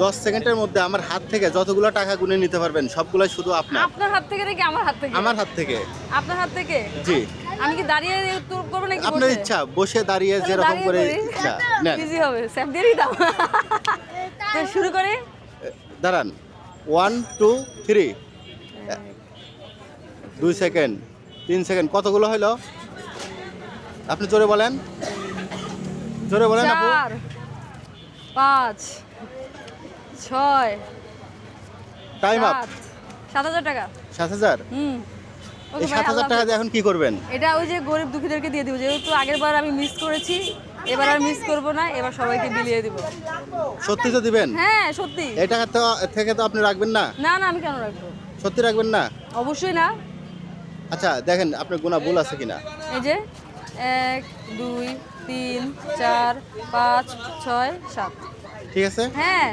দশ সেকেন্ডের মধ্যে আমার হাত থেকে যতগুলো টাকা গুনে নিতে পারবেন সবগুলো শুধু আপনার। আপনার হাত থেকে নাকি আমার হাত থেকে? আমার হাত থেকে। আপনার হাত থেকে? জি। আমি কি দাঁড়িয়ে উত্তর করব নাকি আপনার ইচ্ছা বসে দাঁড়িয়ে যেরকম করে ইচ্ছা নেন। ইজি হবে স্যাপ দিয়ে দিতাম তো। শুরু করি। দাঁড়ান। ওয়ান টু থ্রি দুই সেকেন্ড তিন সেকেন্ড কতগুলো হলো আপনি জোরে বলেন। জোরে বলেন আপু। পাঁচ ছয়। টাইম আপ সাত। হাজার টাকা। সাত হাজার? হুম। এই সাত হাজার টাকা দিয়ে এখন কি করবেন? এটা ওই যে গরিব দুঃখীদেরকে দিয়ে দিব যেহেতু আগের বার আমি মিস করেছি এবার আর মিস করব না এবার সবাইকে বিলিয়ে দিব। সত্যি তো দিবেন? হ্যাঁ সত্যি। এই টাকা তো থেকে তো আপনি রাখবেন না? না না আমি কেন রাখব? সত্যি রাখবেন না? অবশ্যই না। আচ্ছা দেখেন আপনার গুণা ভুল আছে কিনা? এই যে এক দুই তিন চার পাঁচ ছয় সাত। ঠিক আছে? হ্যাঁ।